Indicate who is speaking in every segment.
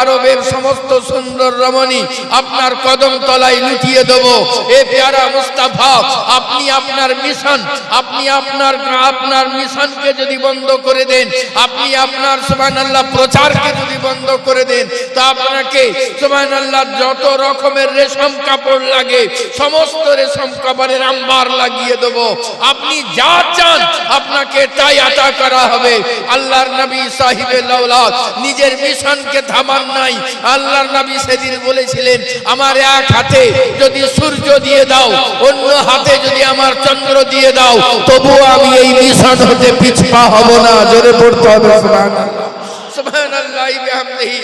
Speaker 1: আরবের সমস্ত সুন্দর রমণী আপনার কদম তলায় লুটিয়ে দেব। এ পেয়ারা মুস্তাফা, আপনি আপনার মিশন, আপনি আপনার আপনার মিশনকে যদি বন্ধ করে দেন, আপনি আপনার সুবহানাল্লাহ প্রচারকে যদি বন্ধ করে দেন, তা আপনাকে সোমান আল্লাহ যত রকমের রেশম কাপড় লাগে, সমস্ত রেশম কাপড়ের আম্বার লাগিয়ে দেব। আপনি যা চান, আপনাকে তাই আতা করা হবে। আল্লাহর নবী সাহিবে লাউলাদ নিজের মিশনকে থামান নাই। আল্লাহর নবী সেদিন বলেছিলেন, আমার এক হাতে যদি সূর্য দিয়ে দাও, অন্য হাতে যদি আমার চন্দ্র দিয়ে দাও তবু আমি এই মিশন হতে পিছপা হব না। জোরে পড়তে হবে, সুবহানাল্লাহ। সুবহানাল্লাহ বিহামদিহি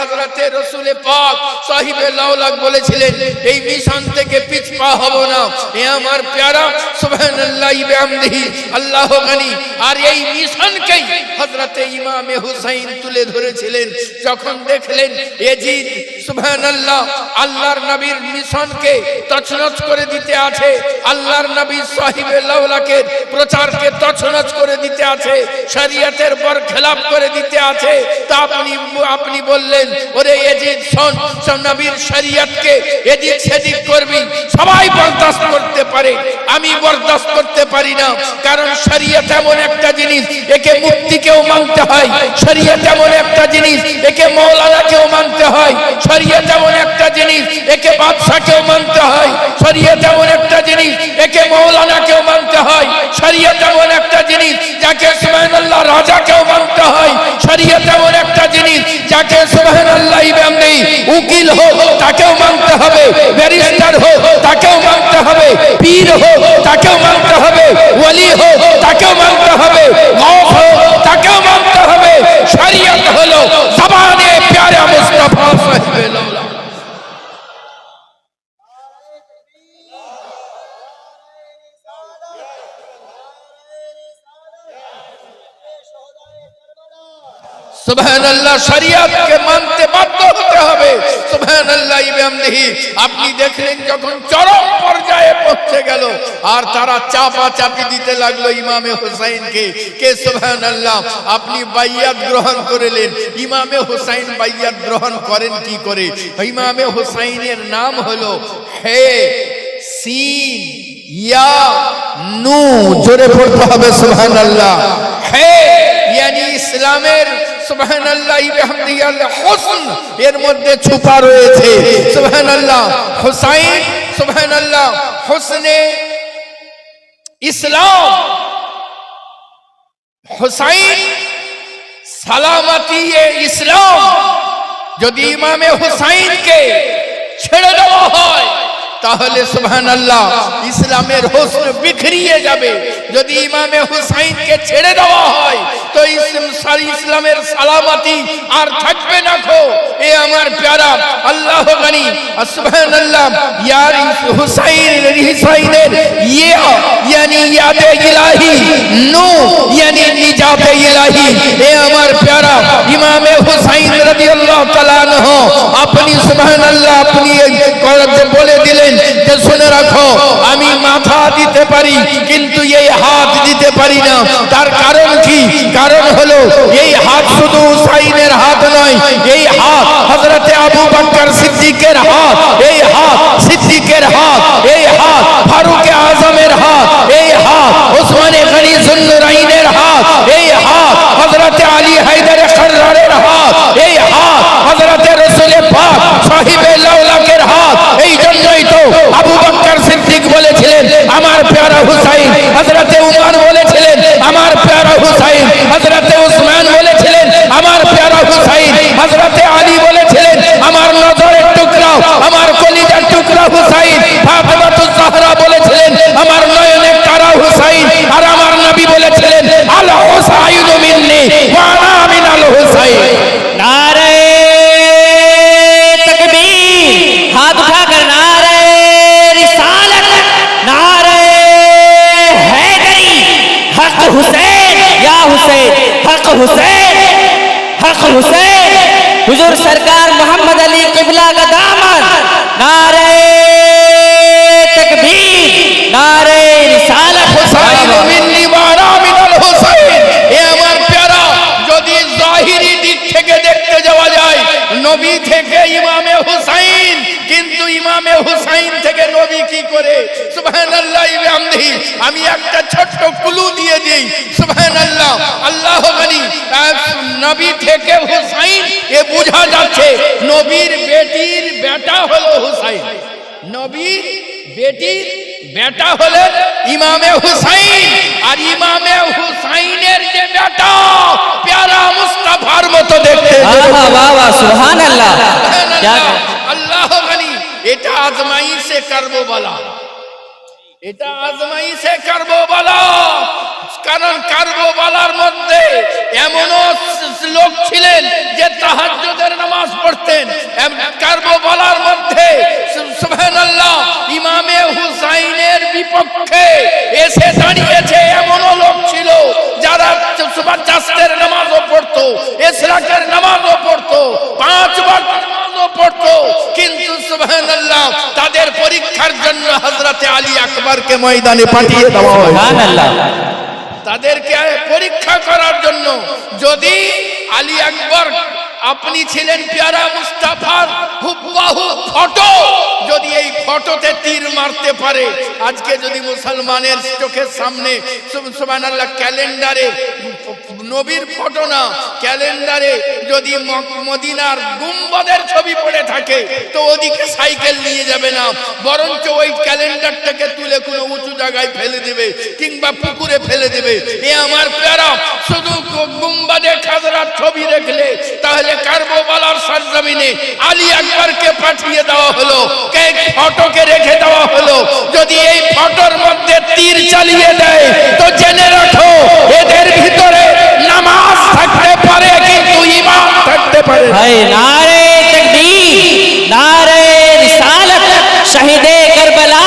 Speaker 1: হযরতে রাসূল পাক সাহিবে লাউলাক বলেছিলেন, এই মিশন থেকে পিছপা হব না। এ আমার প্যারা, সুবহানাল্লাহ, বিহামদিহি, আল্লাহ গানি। আর এই মিশনকেই হযরতে ইমামে হুসাইন তুলে ধরেছিলেন। যখন দেখলেন এজিদ, সুবহানাল্লাহ, আল্লাহর নবীর মিশনকে তছনছ করে দিতে আছে, আল্লাহর নবী সাহিবে লাউলাকের প্রচারকে তছনছ করে দিতে আছে, শরীয়তের পর খেলাপ করে দিতে আছে, তা আপনি আপনি বললেন, ওরে এজিদ, শোন শোন, নবীর শরীয়তকে এদিক সেদিক করবি। সবাই বরদাস্ত করতে পারে। আমি বরদাস্ত করতে পারি না। কারণ শরীয়ত এমন একটা জিনিস, একে মুক্তিকেও মানতে হয়। শরীয়ত এমন একটা জিনিস, একে মৌলানাকেও মানতে হয়। শরীয়ত এমন একটা জিনিস, একে বাদশাকেও মানতে হয়। শরীয়ত এমন একটা জিনিস, একে মৌলানাকেও মানতে হয়। শরীয়ত এমন একটা জিনিস, যাকে সুবহানাল্লাহ রাজাকেও মানতে হয়। শরীয়ত এমন একটা জিনিস যাকে সুবহানাল্লাহ ইমাম নেই উকিল হোক তাকেও মানতে হবে ব্যারিস্টার হোক তাকেও মানতে হবে পীর হোক তাকেও মানতে হবে ওলি হোক তাকেও মানতে হবে গফ হোক তাকেও মানতে হবে শরীয়ত হলো জবানে প্যারা মুস্তাফা সাহেবে লাউলা শরিয়তকে মানতে বাধ্য হতে হবে। সুবহানাল্লাহ বিহামদিহি। আপনি দেখলেন যখন চরম পর্যায়ে পৌঁছে গেল আর তারা চাপা চাপি দিতে লাগল ইমামে হুসাইনকে কে সুবহানাল্লাহ আপনি বাইয়াত গ্রহণ করলেন। ইমামে হুসাইন বাইয়াত গ্রহণ করেন কি করে? ইমামে হুসাইনের নাম হলো হে সিন ইয়া নু জোরে পড়তে হবে সুবহানাল্লাহ। হে ইয়ানি ইসলামের হুসন এর মধ্যে ছুপা রয়েছে। ইসলাম, হুসাইন সালামতি ইসলাম। যদি ইমামে হুসাইনকে ছেড়ে দেওয়া হয় তাহলে সুবহানাল্লাহ, ইসলামের হোসন বিখরিয়ে যাবে। যদি ইমামে হুসাইনকে ছেড়ে দেওয়া হয়, তো ইসলামের সালামতি আর থাকবে না খো এ আমার প্যারা, আল্লাহ গানি। সুবহানাল্লাহ, ইয়ার হুসাইন হুসাইনের ইয়া, ইয়ানি ইয়াদে ইলাহি, নু, ইয়ানি নিজাতে ইলাহি। এ আমার প্যারা, ইমামে হুসাইন রাদিয়াল্লাহু তাআলা আনহু, আপনি সুবহানাল্লাহ, আপনি বলে দিলেন যে শুনে রাখো, আমি মাথা দিতে পারি, কিন্তু এই হাত দিতে পারি না। তার কারণ কি? কারণ হলো, এই হাত শুধু হুসাইনের হাত নয়, এই হাত হযরতে আবু বকর সিদ্দিকের হাত।
Speaker 2: हक हुसैन या हुसैन हक हुसैन हक हुसैन हुजूर सरकार मोहम्मद अली किबला का दामन नारे तकबीर नारे रिसालत
Speaker 1: হুসাইন মিন্নি ওয়া আনা মিনাল হুসাইন এ আমার প্যারা যদি জাহিরি দিক থেকে দেখতে যাওয়া যায় নবী থেকে ইমামে হুসাইন কিন্তু ইমামে হুসাইন থেকে নবী কি করে? সুবহানাল্লাহ ইলামদি আমি একটা ছোট্ট কুলু দিয়ে দিই। সুবহানাল্লাহ আল্লাহ গনি নবী থেকে হুসাইন এ বোঝা যাচ্ছে নবীর বেটির বেটা হলো হুসাইন। নবীর বেটির বেটা হলেন ইমামে হুসাইন। আর ইমামে হুসাইনের যে বেটা প্যারা মুস্তাফার মতো দেখতে। আল্লাহ আল্লাহ এটা আজমাইশে করব বলা এটা আজমাইশে করব বলা কারণ কারবো বলার মধ্যে এমনও লোক ছিলেন যে তাহাজ্জুদের নামাজ পড়তেন। কারবো বলার মধ্যে সুবহানাল্লাহ, ইমামে হুসাইনের বিপক্ষে এসে দাঁড়িয়েছে এমনও লোক ছিল যারা সুবাচাস্তের নামাজও পড়তো এসরাকের নামাজও পড়তো পাঁচ ওয়াক্ত নামাজও পড়তো। কিন্তু সুবহানাল্লাহ তাদের পরীক্ষার জন্য হযরতে আলী আকবরকে ময়দানে পাঠিয়ে দেওয়া হয়
Speaker 2: সুবহানাল্লাহ।
Speaker 1: তাদেরকে পরীক্ষা করার জন্য যদি আলী আকবর আপনি ছিলেন পেয়ারা মুস্তাফার হুবহু ফটো। যদি এই ফটোতে তীর মারতে পারে, আজকে যদি মুসলমানের চোখের সামনে সুব- সুবহানাল্লাহ ক্যালেন্ডারে, নবীর ফটো না, ক্যালেন্ডারে যদি মদিনার গুম্বাদের ছবি পড়ে থাকে, তো ওদিকে সাইকেল নিয়ে যাবে না। বরঞ্চ ওই ক্যালেন্ডারটাকে তুলে কোনো উঁচু জায়গায় ফেলে দেবে, কিংবা পুকুরে ফেলে দেবে। এ আমার প্যারা, শুধু গু- গুম্বাদে খাজরার ছবি দেখলে, তাহলে যে সরজমিনে আলী পাঠিয়ে দেওয়া হলো কেক রেখে দেওয়া হলো। যদি এই ফটোর মধ্যে তীর চালিয়ে দেয় তো জেনে রাখো এদের ভিতরে নামাজ থাকতে পারে কিন্তু ইমান থাকতে পারে
Speaker 2: নারে নারে রিসালাত শহীদে কারবালা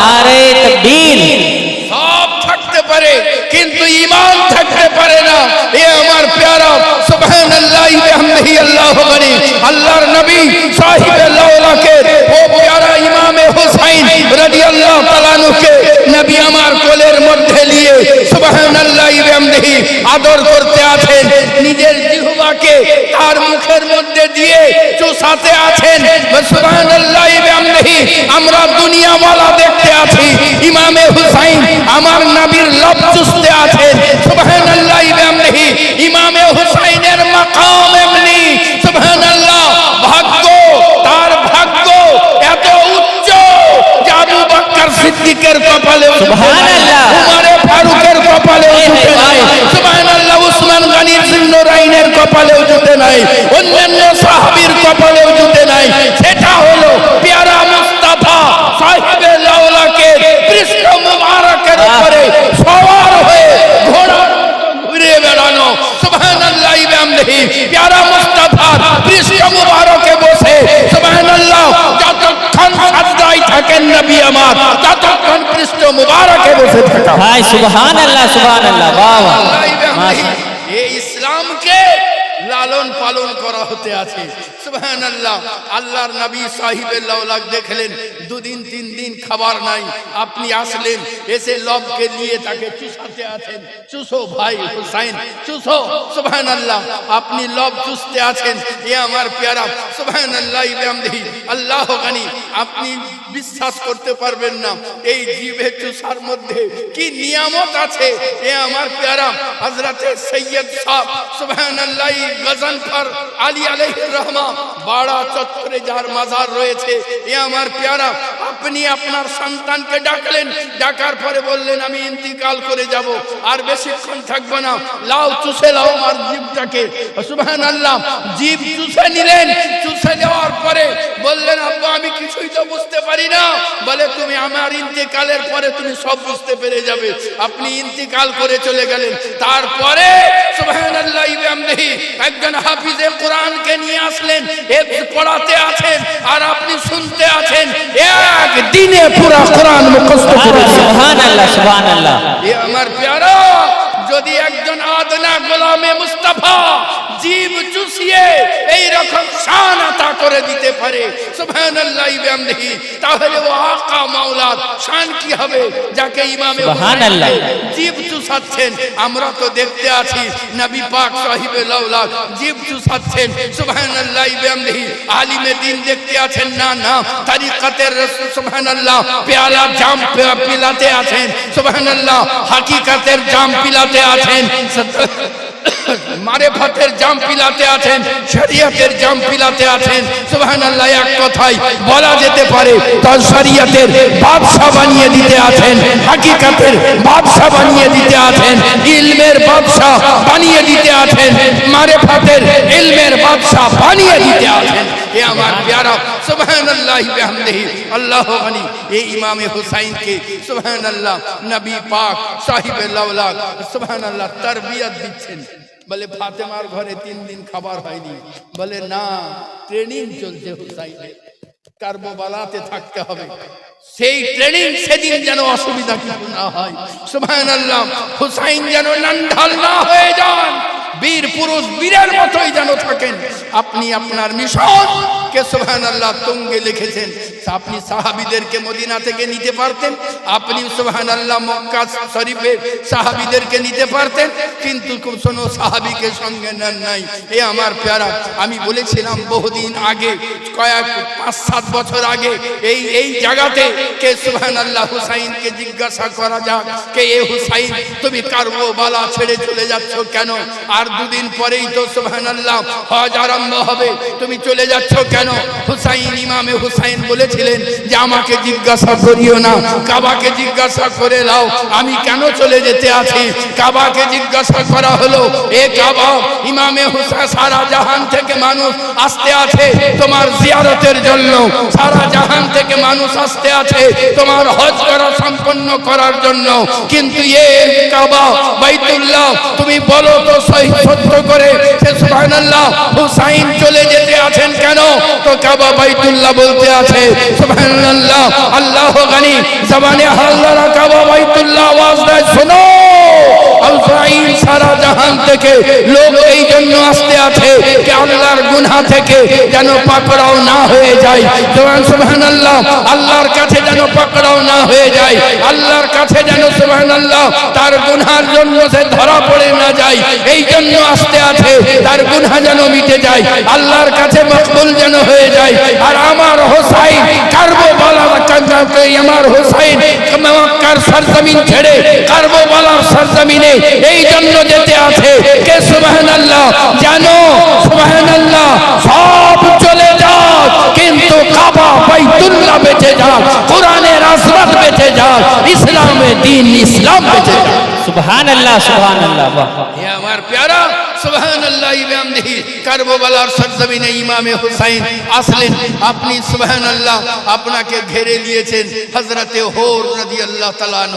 Speaker 2: নারে
Speaker 1: সব থাকতে পারে কিন্তু ইমান থাকতে পারে না। এ আদর করতে আছেন। নিজের জিহ্বাকে তার মুখের মধ্যে দিয়ে চুষাতে আছেন। সুবহানাল্লাহ আমরা দুনিয়াওয়ালা দেখতে আছি। ইমামে হুসাইন আমার নবীর লব চুষতে আছেন। সুবহানাল্লাহ বিহামদিহি ইমামে হুসাইনের মাকাম এমনি সুবহানাল্লাহ ভাগ্য তার ভাগ্য এত উচ্চ যে আবু বকর সিদ্দিকের কপালে
Speaker 2: সুবহানাল্লাহ।
Speaker 1: উমারে ফারুকের কপালে জুটে নাই। সুবহানাল্লাহ উসমান গনির জিন্নুরাইনের কপালেও জুটে নাই। অন্যান্য সাহাবীর কপালেও জুটে নাই সেটা হলো পেয়ারা মুস্তাফা সাহেবে লাউলাকে কৃষ্ণ মুবারকের উপরে সওয়ার হয়ে ঘোড়ার মতো ঘুরে বেড়ানো সুবহানাল্লাহ বিহামদিহি পেয়ারা মুস্তাফার কৃষ্ণ মুবারকে বসে সুবহানাল্লাহ যতক্ষণ সাজদায় থাকেন নবী আমার ততক্ষণ কৃষ্ণ মুবারকে বসে
Speaker 2: ভাই সুবহান আল্লাহ সুবহান আল্লাহ বাবা।
Speaker 1: এই ইসলামকে লালন পালন করা হতে আছে। সুবহান আল্লাহ আল্লাহর নবী সাহিবের লাউলাক দেখলেন দুদিন তিন দিন খাবার নাই আপনি আসলেন এসে লবকে নিয়ে তাকে চুষাতে আছেন। চুষো ভাই হুসাইন, চুষো। সুবহানাল্লাহ, আপনি লব চুষতে আছেন। এ আমার পেয়ারা। সুবহানাল্লাহ বিহামদিহি আল্লাহ গানি, আপনি বিশ্বাস করতে পারবেন না। এই জীবে চুষার মধ্যে কি নিয়ামত আছে? এ আমার পেয়ারা, হযরতে সৈয়দ সাহেব সুবহানাল্লাহ গজনফর আলী আলাইহির রহমা, বাড়া চত্বরে যার মাজার রয়েছে। এ আমার পেয়ারা, আপনি আপনার সন্তানকে ডাকলেন, ডাকার পরে বললেন, আমি ইন্তিকাল করে যাব, আর বেশিক্ষণ থাকব না। লাও চুষে লাও আমার জীবটাকে। সুবহানাল্লাহ, জীব চুষে নিলেন, চুষে কিছুই তো বুঝতে পারি না। বলে তুমি আমার ইন্তেকালের পরে তুমি সব বুঝতে পেরে যাবে। আপনি ইন্তেকাল করে চলে গেলেন। তারপরে একজন হাফিজে কোরআনকে নিয়ে আসলেন। পড়াতে আছেন আর আপনি শুনতে আছেন। এক দিনে পুরা কোরআন মুখস্থ করে আমার প্যারা যদি একজন আদনা গোলামে মুস্তাফা জীব চুষিয়ে এই রকম শান আতা করে দিতে পারে সুবহানাল্লাহ বিহামদিহি তাহলে ও আকা মাওলার শান কি হবে যাকে ইমামে
Speaker 2: সুবহানাল্লাহ।
Speaker 1: জীব চুষাচ্ছেন আমরা তো দেখতে আছি নবী পাক সাহিবে লাউলাদ জীব চুষাচ্ছেন সুবহানাল্লাহ বিহামদিহি আলিমে দিন দেখতে আছেন না না তরিকতের রাসূল সুবহানাল্লাহ পেয়ালা জাম পিলাতে আছেন সুবহানাল্লাহ হাকিকতের জাম পিলাতে আছেন। মারেফতের জাম পিলাতে আছেন, শরিয়তের জাম পিলাতে আছেন। সুবহানাল্লাহ, এক কথায় বলা যেতে পারে, তার শরিয়তের বাদশা বানিয়ে দিতে আছেন, হাকিকতের বাদশা বানিয়ে দিতে আছেন, ইলমের বাদশা বানিয়ে দিতে আছেন মারেফতের ইলমের বাদশা বানিয়ে দিতে আছেন। এ আমার প্যারা, সুবহানাল্লাহ বিহামদিহি, আল্লাহ গনি এই ইমামে হুসাইন হুসাইনকে সুবহানাল্লাহ নবী পাক সাহিবে লাউলাদ সুবহানাল্লাহ তরবিয়ত দিচ্ছেন। বলে, ফাতেমার ঘরে তিন দিন খাবার হয়নি। বলে, না ট্রেনিং চলছে হুসাইনের। কার্বোবালাতে থাকতে হবে। সেই ট্রেনিং সেদিন যেন অসুবিধা না হয়। সুবহানাল্লাহ, হুসাইন যেন নান্ডাল না হয়ে যান। বীর পুরুষ বীরের মতোই যেন থাকেন। আপনি আপনার মিশন কে আল্লাহ তুঙ্গে লিখেছেন। আপনি সাহাবিদেরকে মদিনা থেকে নিতে পারতেন? আপনি সোহান আল্লাহ মক্কা শরীফের সাহাবীদেরকে নিতে পারতেন? কিন্তু কোনো সাহাবীকে সঙ্গে নেন নাই। এ আমার প্যারা, আমি বলেছিলাম বহুদিন আগে, কয়েক পাঁচ সাত বছর আগে, এই এই জায়গাতে কে সুবহানাল্লাহ হুসাইনকে জিজ্ঞাসা করা যাক, কে, এ হুসাইন, তুমি কারবালা ছেড়ে চলে যাচ্ছ কেন? আর দুদিন পরেই তো সোহান আল্লাহ হজ আরম্ভ হবে, তুমি চলে যাচ্ছ কেন? হুসাইন ইমামে হুসাইন বলেছিলেন যে, আমাকে জিজ্ঞাসা করিও না, কাবাকে জিজ্ঞাসা করে লাও আমি কেন চলে যেতে আছি? কাবাকে জিজ্ঞাসা করা হলো, এ কাবা, ইমামে হুসাইন সারা জাহান থেকে মানুষ আসতে আছে তোমার জিয়ারতের জন্য। সারা জাহান থেকে মানুষ আসতে আছে তোমার হজ করা সম্পন্ন করার জন্য। কিন্তু এ কাবা, বাইতুল্লাহ, তুমি বলো তো সহি সত্য করে সে সুবহানাল্লাহ, হুসাইন চলে যেতে আছেন কেন? তো কাবা বাইতুল্লাহ বলতে আছে। সুবহানাল্লাহ, আল্লাহু গানি, জবানে হাল্লা কাবা বাইতুল্লাহ আওয়াজ দেয়, শোনো। হুসাইন সারা জাহান থেকে লোক এই জন্য আসতে আছে যে আল্লাহর গুনাহ থেকে যেন পাকড়াও না হয়ে যায়। জবান সুবহানাল্লাহ, আল্লাহর কাছে যেন পাকড়াও না হয়ে যায়। আল্লাহর কাছে যেন, সুবহানাল্লাহ, তার গুনহার জন্য সে ধরা পড়ে না যায়। এই জন্য আসতে আছে, তার গুনাহ যেন মিটে যায়। আল্লাহর কাছে মকবুল যেন হয়ে যায়। আর আমার হোসাইন কান্দাকে আমার হোসাইন, মক্কার সরজমিন ছেড়ে কারবালার সরজমিনে এই জন্য যেতে আছে। কে সুবহানাল্লাহ? জানো সুবহানাল্লাহ সব চলে যাও কিন্তু কাবা বাইতুল্লাহ বেঁচে যাও কোরআনের আসরাত বেঁচে যাও ইসলামে দিন ইসলাম বেঁচে যাও
Speaker 2: সুবহানাল্লাহ সুবহানাল্লাহ বাহ
Speaker 1: এ আমার কারবোবালার সরজমিনে ইমামে হুসাইন আসলেন। আপনি সুবাহান আল্লাহ আপনাকে ঘেরে নিয়েছেন হজরতে হোর নদী আল্লাহ তালান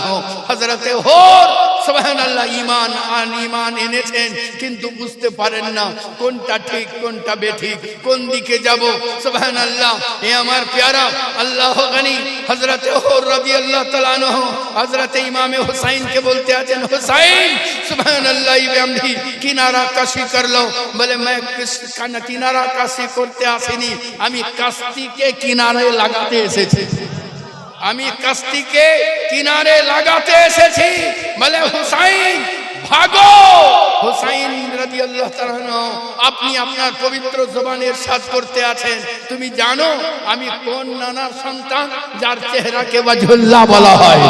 Speaker 1: হজরতে হোর সুবাহান আল্লাহ ইমান আন ইমান এনেছেন, কিন্তু বুঝতে পারেন না কোনটা ঠিক, কোনটা বেঠিক, কোন দিকে যাব। সুবাহান আল্লাহ এ আমার প্যারা, আল্লাহ গানি। হজরতে হোর রবি আল্লাহ তালান হজরতে ইমামে হুসাইনকে বলতে আছেন, হুসাইন সুবাহান আল্লাহ কিনারা কাশি করল। বলে मैं কিনারা কাশি করতে আসেনি। আমি কাস্তিকে কিনারে লাগাতে এসেছি। আমি কাস্তিকে কিনারে লাগাতে এসেছি। বলে হুসাইন ভাগো। হুসাইন রাদিয়াল্লাহু তাআলা আপনি আপনার পবিত্র জবানের সাজ করতে আছেন। তুমি জানো, আমি কোন নানার সন্তান যার চেহারাকে ওয়াজহুল্লাহ বলা হয়?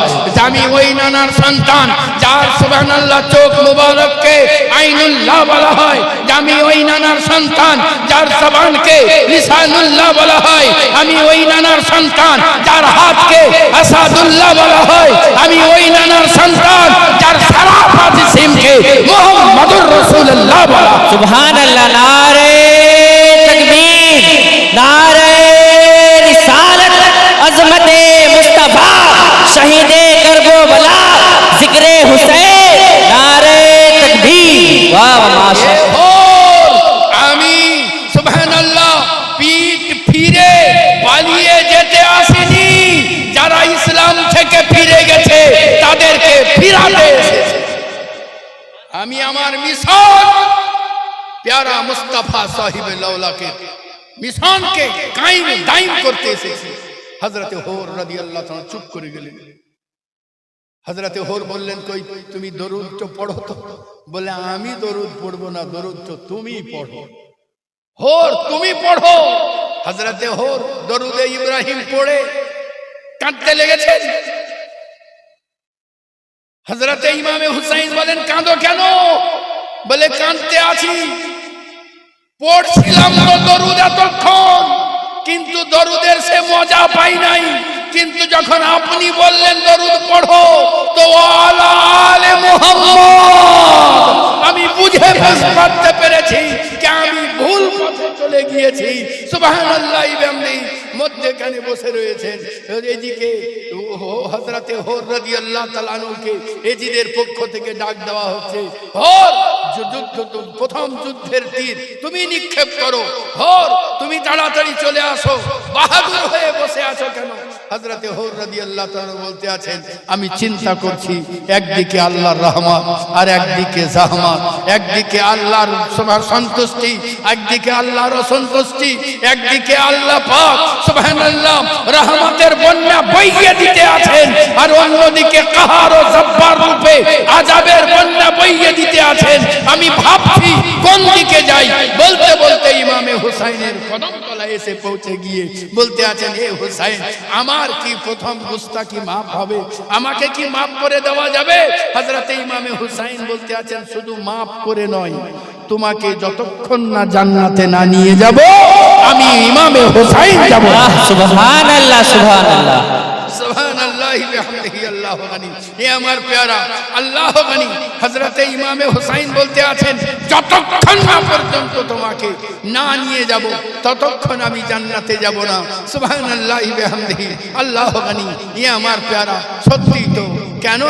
Speaker 1: আমি ওই নানার সন্তান যার সুবহানাল্লাহ চোখ মুবারককে আইনুল্লাহ বলা হয়। আমি ওই নানার সন্তান যার জবানকে লিসানুল্লাহ বলা হয়। আমি ওই নানার সন্তান যার হাতকে আসাদুল্লাহ বলা হয়। আমি ওই নানার সন্তান যার সারাফাত সিমকে মুহাম্মাদুর রাসূলুল্লাহ বলা হয়।
Speaker 2: সুবহানাল্লাহ নারে তকবীর নারে রিসালত আজমতে মুস্তাফা শহীদে করবলা জিক্রে হুসैन নারে তকবীর বাহ বাহ মাশাআল্লাহ
Speaker 1: ওর আমি সুবহানাল্লাহ পিঠ ফিরে পালিয়ে যেতে আসেনি যারা ইসলাম থেকে ফিরে গেছে তাদেরকে ফিরাতে এসেছে আমি আমার মিশন, প্যারা মুস্তাফা সাহিব লৌলাকে মিশনকে কায়েম দাইম করতে এসেছে। হযরতে হোর রাদিয়াল্লাহু তাআলা চুপ করে গেলেন। হযরতে হোর বললেন, কই, তুমি দরুদ তো পড়ো তো? বলে, আমি দরুদ পড়ব না, দরুদ তো তুমি পড়ো। হোর, তুমি পড়ো? হযরতে হোর দরুদে ইব্রাহিম পড়ে কাঁদতে লেগেছেন। হজরতে ইমামে হুসাইন বলেন, কাঁদো কেন? বলে, কাঁদতে আছি। পড়ছিলাম দরুদ এতক্ষণ, কিন্তু দরুদের সে মজা পাই নাই। কিন্তু যখন আপনি বললেন, দরুদ পড়ো, তো আলা মুহাম্মদ, আমি বুঝে বুঝতে পেরেছি। পথে চলে গিয়েছি। বিহামদি বসে রয়েছেন। এদিকে আল্লাহ এজিদের পক্ষ থেকে ডাক দেওয়া হচ্ছে। হর যুদ্ধ প্রথম যুদ্ধের তীর, তুমি নিক্ষেপ করো। হর, তুমি তাড়াতাড়ি চলে আসো। বাহাদুর হয়ে বসে আছো কেন? হযরতে হোর রাদিয়াল্লাহু তাআলা বলতে আছেন, আমি চিন্তা করছি একদিকে আল্লাহর রহমত আর একদিকে জাহমত। একদিকে আল্লাহর সবার সন্তুষ্টি, একদিকে আল্লাহর অসন্তুষ্টি, একদিকে আল্লাহ পাক সুবহানাল্লাহ রহমতের বন্যা বইয়ে দিতে আছেন আর অন্যদিকে কাহার ও জব্বার রূপে আযাবের বন্যা বইয়ে দিতে আছেন। আমি ভাবছি কোন দিকে যাই? বলতে বলতে ইমামে হুসাইনের কদম তলায় এসে পৌঁছে গিয়ে বলতে আছেন হে হুসাইন, আমার কি প্রথম গুস্তাকি মাপ হবে? আমাকে কি মাপ করে দেওয়া যাবে? হাজরাতে ইমামে হুসাইন বলতে আছেন শুধু মাপ করে নয় তোমাকে যতক্ষণ না জান্নাতে না নিয়ে যাব আমি ইমামে হুসাইন যাব। সুবহানাল্লাহ
Speaker 2: সুবহান আল্লাহ সুবহান আল্লাহ
Speaker 1: সুবহানাল্লাহি বিহামদিহি আল্লাহু গানি। এ আমার পেয়ারা, আল্লাহ গানি। হজরতে ইমামে হুসাইন বলতে আছেন, যতক্ষণ না পর্যন্ত তোমাকে না নিয়ে যাব, ততক্ষণ আমি জান্নাতে যাব না। সুবাহ আল্লাহ আল্লাহ গানি, এ আমার পেয়ারা সত্যি তো কেন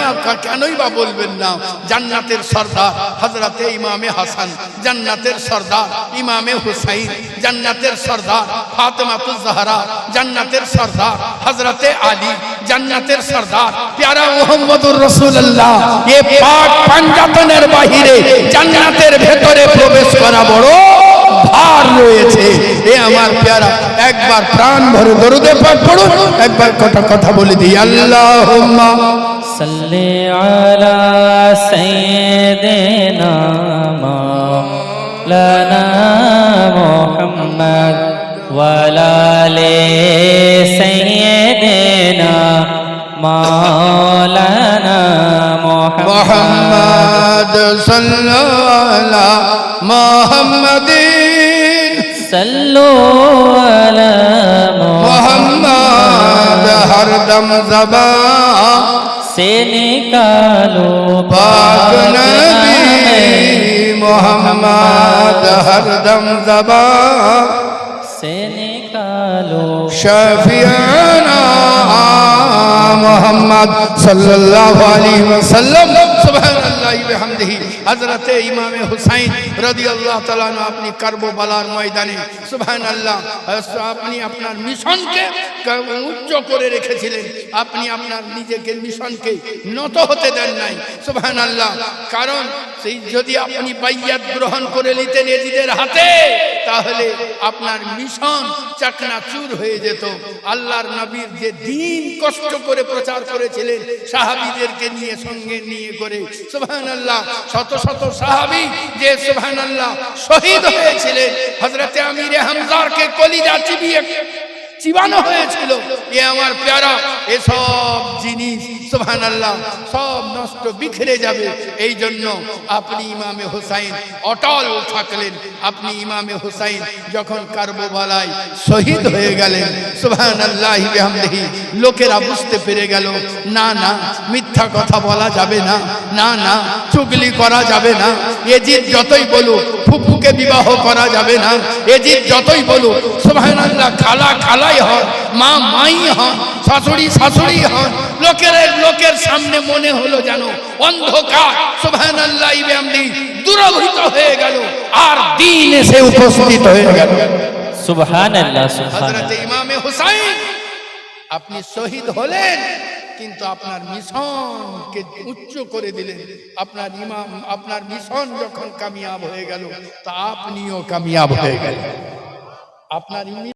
Speaker 1: কেনই বা বলবেন না? জান্নাতের সর্দার হজরতে ইমামে হাসান, জান্নাতের সর্দার ইমামে হুসাইন, জান্নাতের সর্দার ফাতেমাতুজ জাহরা, জান্নাতের সর্দার হজরতে আলী, জান্নাতের সর্দার প্যারা মোহাম্মদুর রাসূলুল্লাহ। এ পাক পাঞ্জাতনের বাহিরে জান্নাতের ভেতরে প্রবেশ করা বড় ভার রয়েছে। এ আমার প্যারা, একবার প্রাণ ভরে দরুদে পাক পড়ুন, একবার কথা কথা বলে দিই, আল্লাহুম্মা
Speaker 2: صل على سيدنا مولانا محمد وعلى آل سيدنا مولانا محمد
Speaker 1: محمد. صلوا على محمد
Speaker 2: صلوا على
Speaker 1: محمد هردم زبان
Speaker 2: से निकालो
Speaker 1: पाक नबी मोहम्मद हरदम जबा
Speaker 2: से निकालो
Speaker 1: शफियाना मोहम्मद सल्लल्लाहु अलैहि वसल्लम হামদিহি হজরতে ইমামে হুসাইন রদি আল্লাহ আপনি কার্বোবালার ময়দানে সুবাহান আল্লাহ আপনি আপনার মিশনকে উচ্চ করে রেখেছিলেন? আপনি আপনার নিজেকে মিশনকে নত হতে দেন নাই সুবাহান আল্লাহ কারণ সেই যদি আপনি বাইয়াত গ্রহণ করে নিতেন এজিদের হাতে, তাহলে আপনার মিশন চাকনাচুর হয়ে যেত। আল্লাহর নবীর যে দিন কষ্ট করে প্রচার করেছিলেন, সাহাবিদেরকে নিয়ে সঙ্গে নিয়ে করে সুবাহান সুবহানাল্লাহ শত শত সাহাবী যে সুবহানাল্লাহ শহীদ হয়েছিলেন। হযরতে হামজার হামজারকে কলিজা চিবিয়ে চিবানো হয়েছিল। এ আমার প্যারা এসব জিনিস সুবহান আল্লাহ সব নষ্ট বিখরে যাবে। এই জন্য আপনি ইমামে হোসাইন অটল থাকলেন। আপনি ইমামে হুসাইন যখন কারবোবালায় শহীদ হয়ে গেলেন সুবহান আল্লাহ লোকেরা বুঝতে পেরে গেল, না না, মিথ্যা কথা বলা যাবে না না না, চুগলি করা যাবে না। এজিদ যতই বলুক ফুফুকে বিবাহ করা যাবে না। এজিদ যতই বলুক আল্লাহ খালা খালাই হন মা মাই হন শাশুড়ি শাশুড়ি হন লোকের লোকের সামনে মনে হলো যেন অন্ধকার। সুবহান আল্লাহ ইবেমনি দূরভূত হয়ে গেল আর দিন এসে উপস্থিত হয়ে গেল।
Speaker 2: সুবহান আল্লাহ সুবহান
Speaker 1: হযরত ইমামে হুসাইন আপনি শহীদ হলেন। কিন্তু আপনার মিশনকে উচ্চ করে দিলেন। আপনার ইমাম, আপনার মিশন যখন কামিয়াব হয়ে গেল, তা আপনিও কামিয়াব হয়ে গেলেন। আপনার